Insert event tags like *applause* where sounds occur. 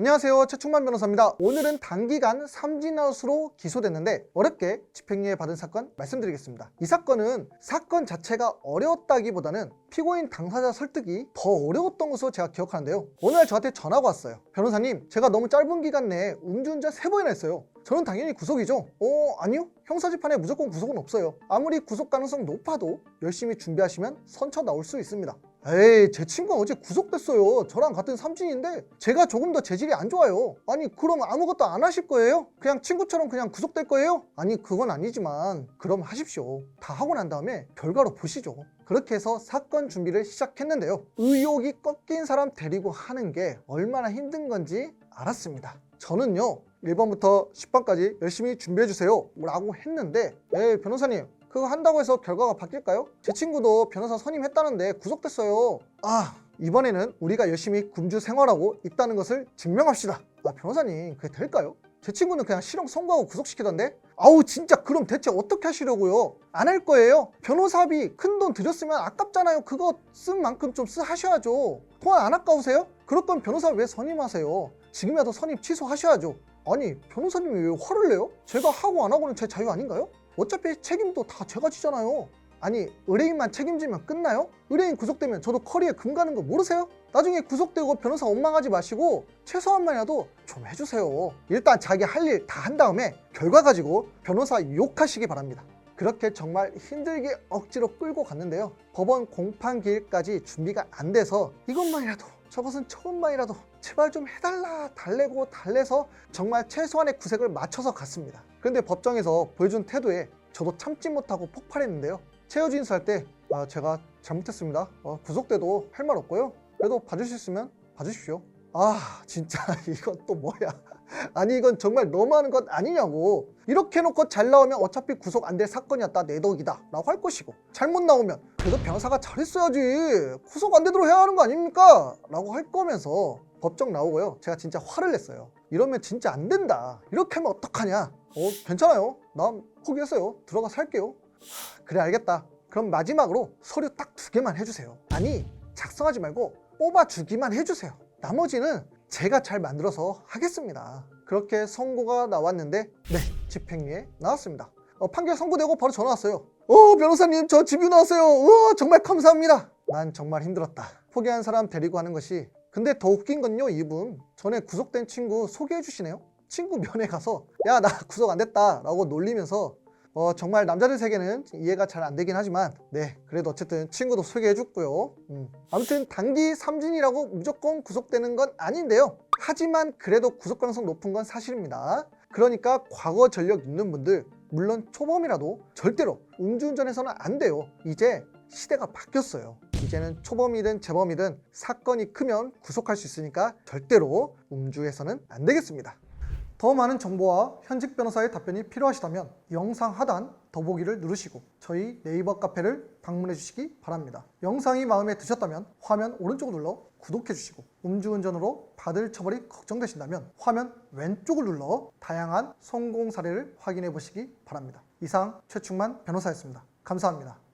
안녕하세요. 최충만 변호사입니다. 오늘은 단기간 삼진아웃으로 기소됐는데 어렵게 집행유예 받은 사건 말씀드리겠습니다. 이 사건은 사건 자체가 어려웠다기보다는 피고인 당사자 설득이 더 어려웠던 것으로 제가 기억하는데요. 날 저한테 전화가 왔어요. 변호사님 제가 너무 짧은 기간 내에 음주운전 세 번이나 했어요. 저는 당연히 구속이죠. 어 아니요? 형사재판에 무조건 구속은 없어요. 아무리 구속 가능성 높아도 열심히 준비하시면 선처 나올 수 있습니다 에이 제 친구가 어제 구속됐어요. 저랑 같은 삼진인데 제가 조금 더 재질이 안 좋아요. 아니 그럼 아무것도 안 하실 거예요? 그냥 친구처럼 그냥 구속될 거예요? 아니 그건 아니지만 그럼 하십시오. 다 하고 난 다음에 결과로 보시죠. 그렇게 해서 사건 준비를 시작했는데요. 의욕이 꺾인 사람 데리고 하는 게 얼마나 힘든 건지 알았습니다. 저는요 1번부터 10번까지 열심히 준비해주세요 라고 했는데 에이 변호사님 그거 한다고 해서 결과가 바뀔까요? 제 친구도 변호사 선임했다는데 구속됐어요. 아, 이번에는 우리가 열심히 군주 생활하고 있다는 것을 증명합시다. 아, 변호사님, 그게 될까요? 제 친구는 그냥 실형 선고하고 구속시키던데? 아우, 진짜 그럼 대체 어떻게 하시려고요? 안 할 거예요? 변호사비 큰 돈 들였으면 아깝잖아요. 그거 쓴 만큼 좀 쓰 하셔야죠. 돈 안 아까우세요? 그럴 건 변호사 왜 선임하세요? 지금이라도 선임 취소하셔야죠. 아니, 변호사님이 왜 화를 내요? 제가 하고 안 하고는 제 자유 아닌가요? 어차피 책임도 다 제가 지잖아요. 아니 의뢰인만 책임지면 끝나요? 의뢰인 구속되면 저도 커리에 금 가는 거 모르세요? 나중에 구속되고 변호사 원망하지 마시고 최소한만이라도 좀 해주세요. 일단 자기 할 일 다 한 다음에 결과 가지고 변호사 욕하시기 바랍니다. 그렇게 정말 힘들게 억지로 끌고 갔는데요. 법원 공판 기일까지 준비가 안 돼서 이것만이라도 저것은 처음만이라도 제발 좀 해달라 달래고 달래서 정말 최소한의 구색을 맞춰서 갔습니다. 그런데 법정에서 보여준 태도에 저도 참지 못하고 폭발했는데요. 최후 진술할 때 아, 제가 잘못했습니다. 어, 구속돼도 할 말 없고요. 그래도 있으면 봐주십시오. 아 진짜 *laughs* 이건 또 뭐야. 아니 이건 정말 너무하는 것 아니냐고. 이렇게 해놓고 잘 나오면 어차피 구속 안 될 사건이었다 내 덕이다 라고 할 것이고 잘못 나오면 그래도 변호사가 잘했어야지 구속 안 되도록 해야 하는 거 아닙니까? 라고 할 거면서 법정 나오고요. 제가 진짜 화를 냈어요. 이러면 진짜 안 된다. 이렇게 하면 어떡하냐? 어 괜찮아요. 난 포기했어요. 들어가 살게요. 하, 그래 알겠다. 그럼 마지막으로 서류 딱 두 개만 해주세요. 아니 작성하지 말고 뽑아주기만 해주세요. 나머지는 제가 잘 만들어서 하겠습니다. 그렇게 선고가 나왔는데 네 집행유예 나왔습니다. 어, 판결 선고되고 바로 전화 왔어요. 어 변호사님 저 집유 나왔어요. 우와 정말 감사합니다. 난 정말 힘들었다. 포기한 사람 데리고 하는 것이 근데 더 웃긴 건요 이분 전에 구속된 친구 소개해 주시네요. 친구 면회 가서 야 나 구속 안 됐다 라고 놀리면서 어, 정말 남자들 세계는 이해가 잘 안 되긴 하지만 네 그래도 어쨌든 친구도 소개해줬고요. 음. 아무튼 단기 삼진이라고 무조건 구속되는 건 아닌데요. 하지만 그래도 구속 가능성 높은 건 사실입니다. 그러니까 과거 전력 있는 분들 물론 초범이라도 절대로 음주운전해서는 안 돼요. 이제 시대가 바뀌었어요. 이제는 초범이든 재범이든 사건이 크면 구속할 수 있으니까 절대로 음주해서는 안 되겠습니다 더 많은 정보와 현직 변호사의 답변이 필요하시다면 영상 하단 더보기를 누르시고 저희 네이버 카페를 방문해 주시기 바랍니다. 영상이 마음에 드셨다면 화면 오른쪽을 눌러 구독해 주시고 음주운전으로 받을 처벌이 걱정되신다면 화면 왼쪽을 눌러 다양한 성공 사례를 확인해 보시기 바랍니다. 이상 최충만 변호사였습니다. 감사합니다.